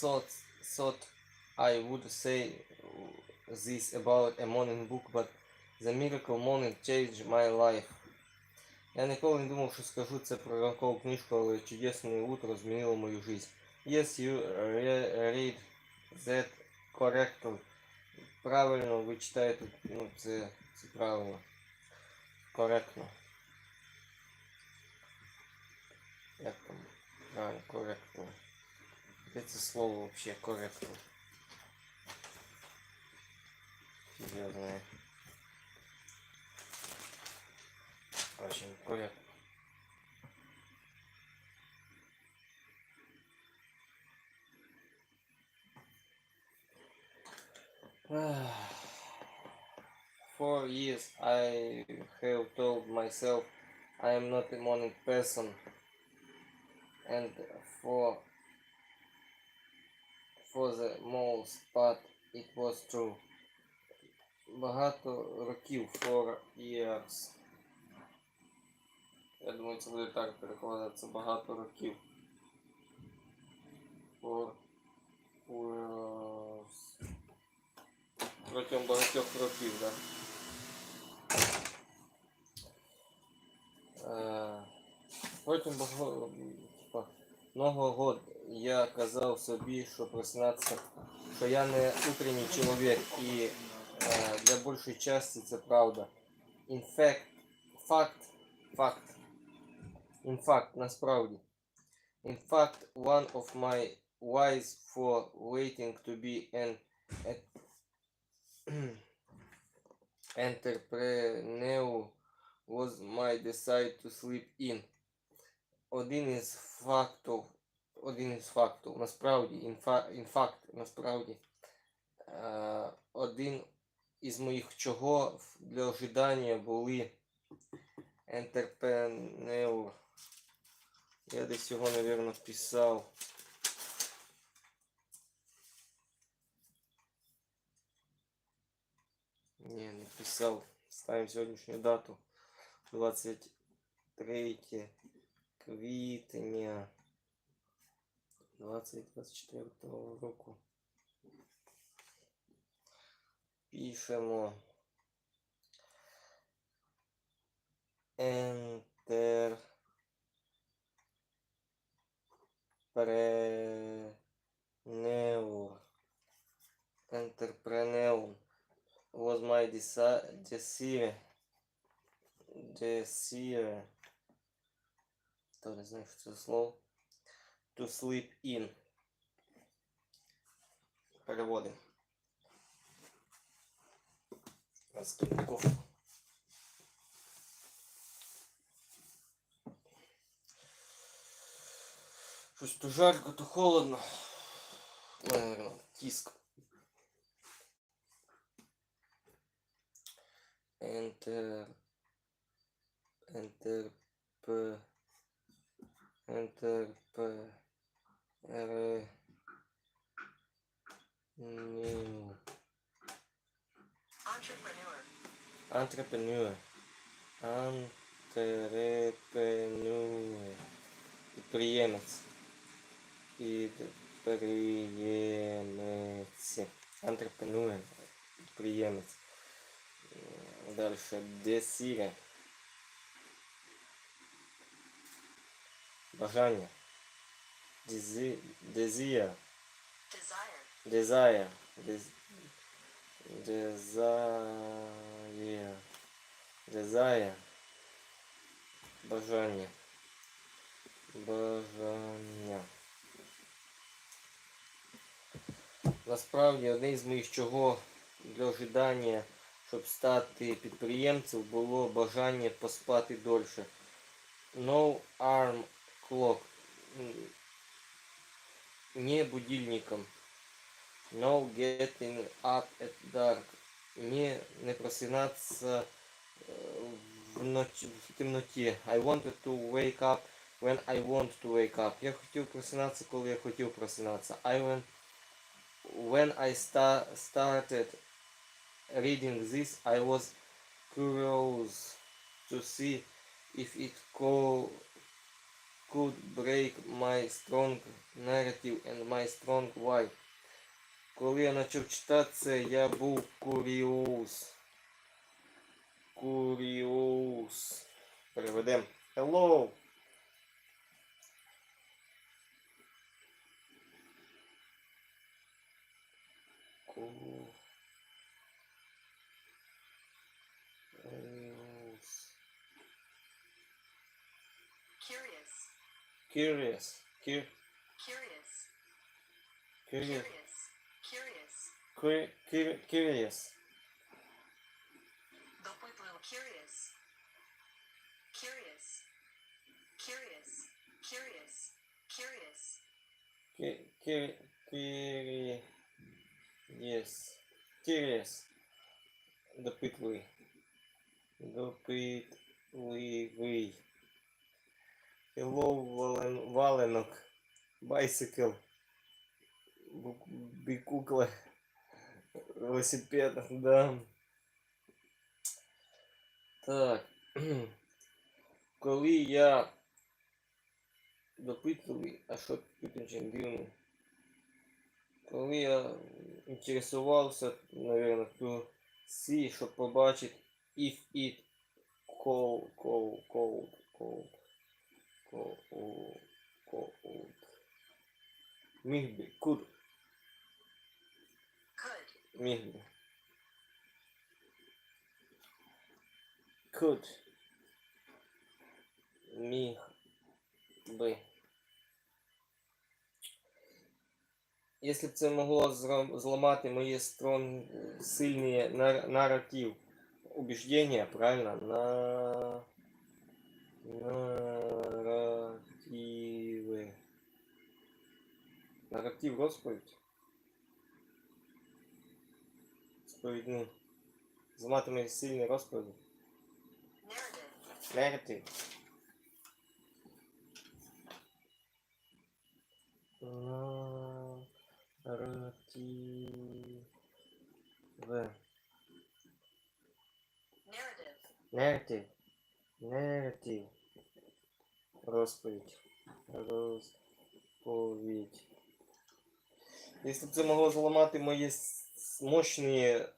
thought thought I would say this about a morning book, but the miracle morning changed my life. Я ніколи не думав, що скажу це про ранкову книжку, але чудесне утро змінило мою жизнь. Yes, you re- read that correctly. Правильно ви читаєте, ну це, це правильно. Коректно. Як там? Правильно, коректно. Де це слово вообще коректно? Фиг его знает. Очень корректно. For years I have told myself I am not a morning person and for for the most part it was true. Багато років for years. Я думаю, це буде так перекладатися багато років. For years. Протягом багатьох років, так. Да. Е, Протягом багато, типа, много год я казав собі, що проснатися, що я не утренній чоловік і е, для більшої частини це правда. Fact, факт, факт. Fact, насправді. In fact, one of my whys for waiting to be an entrepreneur was my decide to sleep in. Один із фактів, один із фактів, насправді, інфа, інфакт, насправді, е, один із моїх чого для ожидання були entrepreneur. Я десь його, наверное, вписав. Не, не писав. Ставимо сьогоднішню дату. 23 квітня 2024 року. Пишемо. Enter. Preneur. Entrepreneur was my desi- desire. Desire. Хто не знає, що це слово. To sleep in. Переводимо. Кофе. Щось то жарко, то холодно. Наверно, тиск. Enter. Enter. Entrepreneur. Entrepreneur. Підприємець. Підприємець. Entrepreneur. Підприємець. Далі. Desire. Бажання. Дези- Desire. Desire. Desire. Desire. Desire. Бажання. Бажання. Насправді один з моїх чого для ожидання, щоб стати підприємцем, було бажання поспати дольше. No arm clock. Не будильником. No getting up at dark. Не, не просинаться е, в, ноч, в темноті. I wanted to wake up when I want to wake up. Я хотів просинатися, коли я хотів просинатися. I went, when I sta started reading this, I was curious to see if it co could break my strong narrative and my strong why. Коли я почав читати це, я був куріус. Куріус. Переведемо. Hello. Ку- Curious. Curious. Curious. Cur- Curious. Curious. Curious. Curious. Cur- cur- Curious. Допитливо. Curious. Curious. Curious. Curious. Curious. Cu- cu- Curious. Curious. Допитливий. Допитливий. Hello, вален, валенок. Bicycle. Бу- Бікукла. Велосипед, да. Так. Коли я допитливий, а що тут очень дивно? Коли я інтересувався, наверное, то сі, щоб побачити if it cold, cold, cold, cold, cold, cold. Міг би, could, Міг би. Could. Міг би. Якщо б це могло зламати мої строн сильні нар- наратив, убеждения, правильно? На... Наративы. Наратив розповідь. Сповідні. Зламати мої сильні розповіді. Narrative. Наратив. Наративы. Narrative. Наратив. Наратив. Розповідь. Розповідь. Якщо б це могло зламати мої с- мощні е,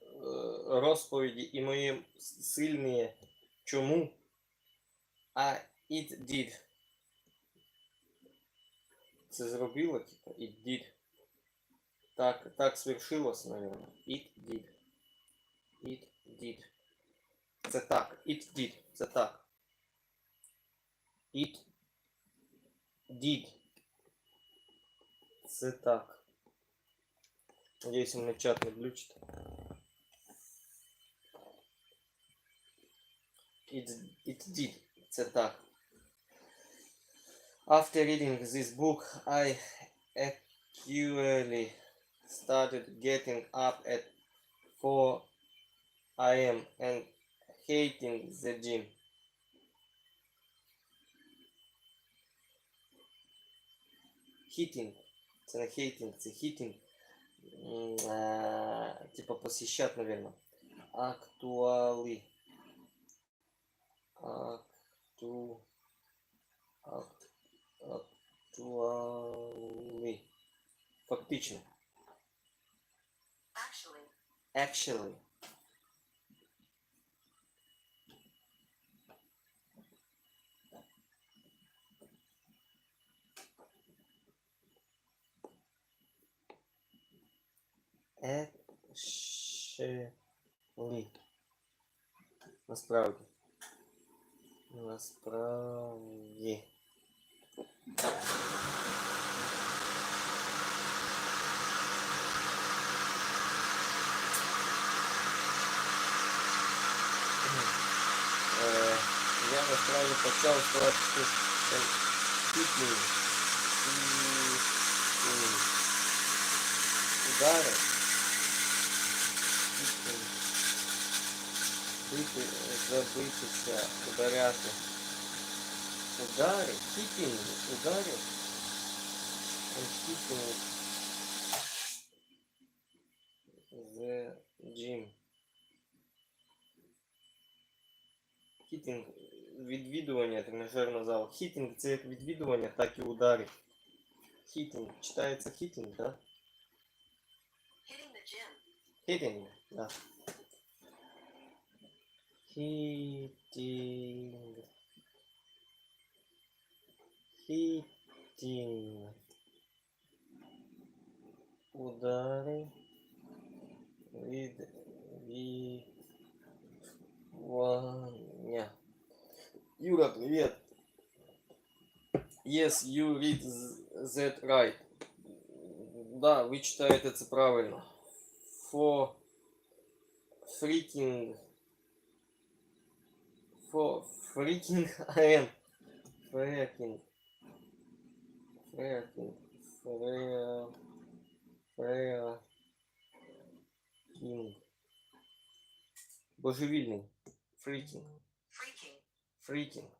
розповіді і мої сильні чому, а it did. Це зробило, типа, it did. Так, так свершилось, наверное. It did. It did. Це так. It did. Це так. It did. Це так. Надеюсь, у меня чат не глючит. It, it did. Це так. After reading this book, I actually started getting up at 4 a.m. and hating the gym. Hitting. Це не хейтинг, це hitting. А, типа посещать, наверное. Актуалы. Акту... Актуалы. Фактично. Actually. Actually. Actually. Насправді. Насправді. Е, Я насправді почав ставати пітні. Удари. Бити, забитися, ударяти. Удари, хітінг, удари. And the gym. Hitting відвідування тренажерного залу. Хітінг це як відвідування, так і удари. Хітінг. Читається хітінг, так? Hitting the gym. Хітінг, да. Хітінг. Хітінг. Удари. Від... Відвання. Юра, привет. Yes, you read th- that right. Да, ви читаєте це правильно. For freaking for freaking I am freaking freaking freaking freaking божевільний freaking Freaking. freaking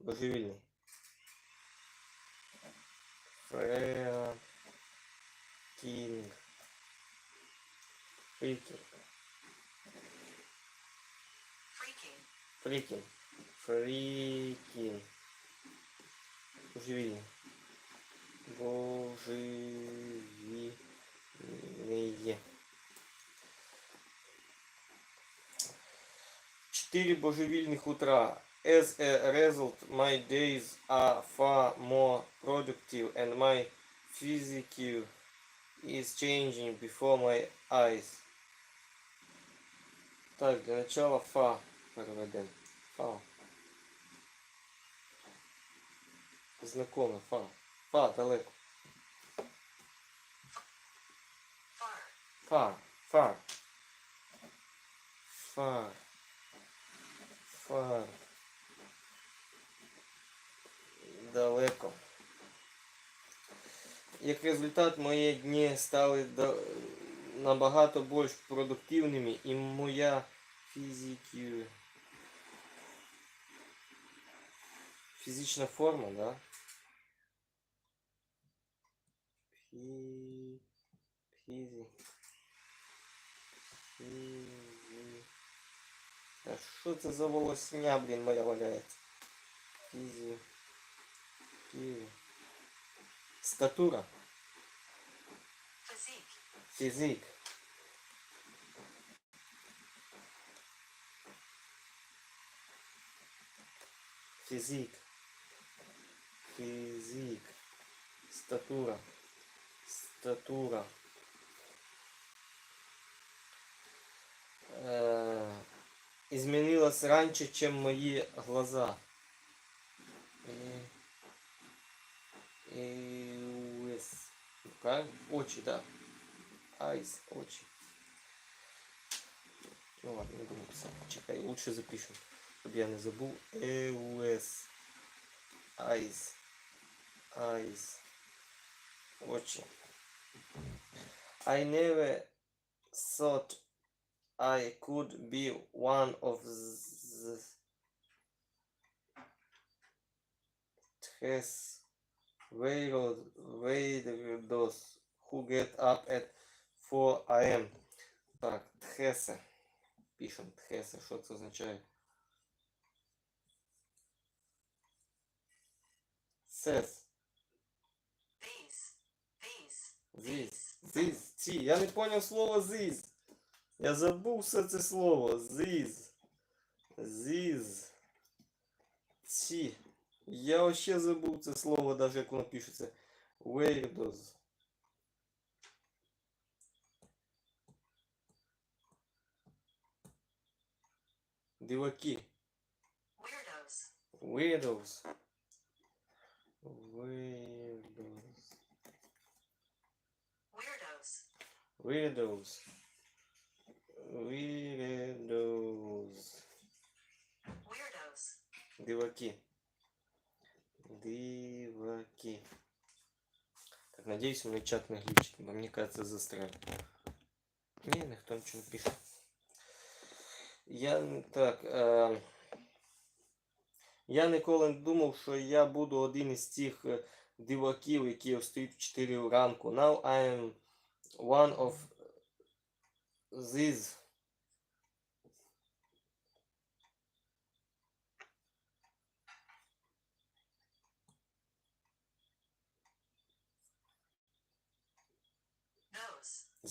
божевільний freaking freaking Freaking. Фрикин. Фрикин. Божевільний. Божевільний. Чотири божевільних утра. As a result, my days are far more productive and my physique is changing before my eyes. Так, для начала фа переведемо. Фа. Знакоме, фа. Фа далеко. Фа. Фа. Фа. Фа. Далеко. Як результат, мої дні стали набагато більш продуктивними і моя фізики... фізична форма, да? Фі... Фізі... Фізі... А що це за волосня, блін, моя валяється? Фізі... Фізі... Статура. Physique. Фізик. Фізик. Фізик. Статура. Статура. Э, изменилась раньше, чем мои глаза. И- уэс. Как? Очи, да. Айс, очи. Ну ладно, не буду писать. Чекай, лучше запишем, чтобы я не забыл. Эуэс. Айс. Айс. Очи. I never thought I could be one of the has weirdos who get up at 4 am. Так, тхесе. Пишем тхесе, що це означає? Сес. Зіз. Ці. Я не поняв слово зіз. Я забув все це слово. Зіз. Зіз. Ці. Я вообще забув це слово, навіть як воно пишеться. Weirdos. Диваки. Weirdos. Weirdos. Weirdos. Weirdos. Weirdos. Weirdos. Диваки. Диваки. Так, надеюсь, мой чат не глючить, бо мені кажется, застрял. Ні, ніхто нічого не пише. Я не- так. Е, я ніколи не думав, що я буду один із цих е, диваків, які встають в 4 ранку. Now I am one of these.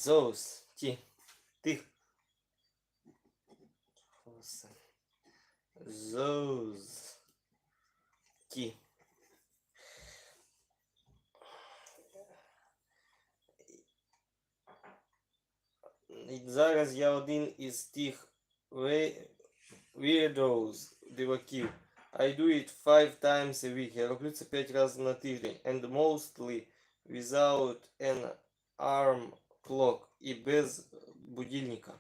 Those. Тих тих those. Ки зараз я один із тих we- weirdos, диваків. I do it five times a week. Я роблю це 5 разів на тиждень. And mostly without an alarm clock. І без будильника.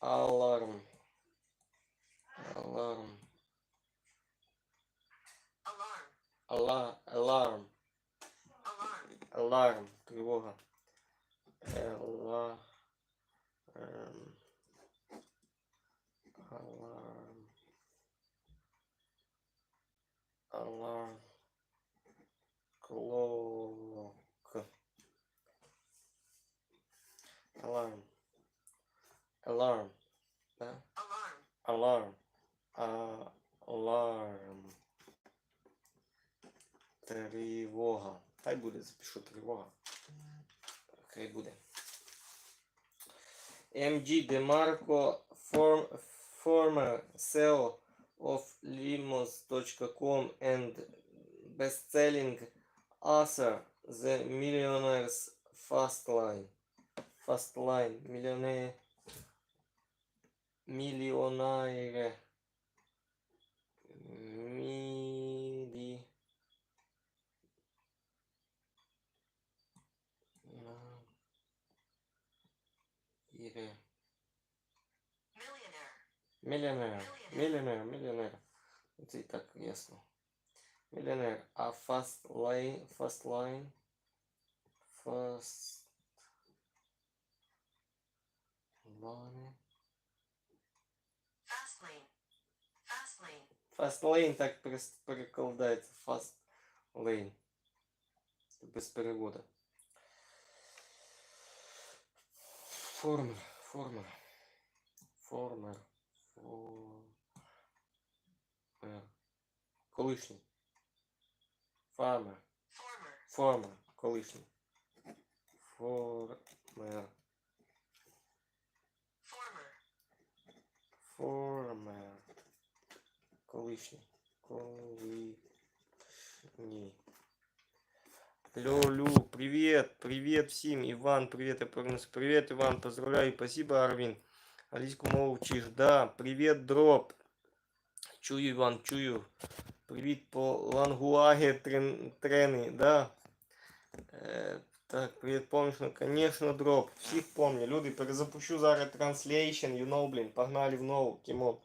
Alarm. Alarm. Alarm. Ала, alarm. Alarm. Alarm. Тривога. Alarm. Alarm. Clock. Alarm. Alarm. Да? Alarm. Alarm. А, Alarm. Тривога. Хай буде, запишу тривога. Хай буде. MG DeMarco, form, former CEO of Limos.com and best-selling author, The Millionaire's Fast Line. Fast Line, Millionaire, Millionaire, Millionaire. Миллионер. Миллионер, миллионер. Это и так ясно. Миллионер. А fast line, fast line, fast line. Fast lane. Fast lane. Fast lane так перекладається. Fast lane. Без перевода. Формер. Формер. Формер. Формер. Колишній. Фармер. Former. Формер. Колишній. Формер. Former. Формер. Колишній. Колишній. Лёлю, привет, привет всім. Іван, привет, я повернусь. Привет, Іван, поздравляю, спасибо, Арвін. Аліську мову вчиш, да. Привет, дроп. Чую, Іван, чую. Привіт по лангуаге трен, трени, да. Е, так, привіт, помниш, ну, конечно, дроп. Всіх помню. Люди, перезапущу зараз транслейшн, you know, блін, погнали в нову, Кімон.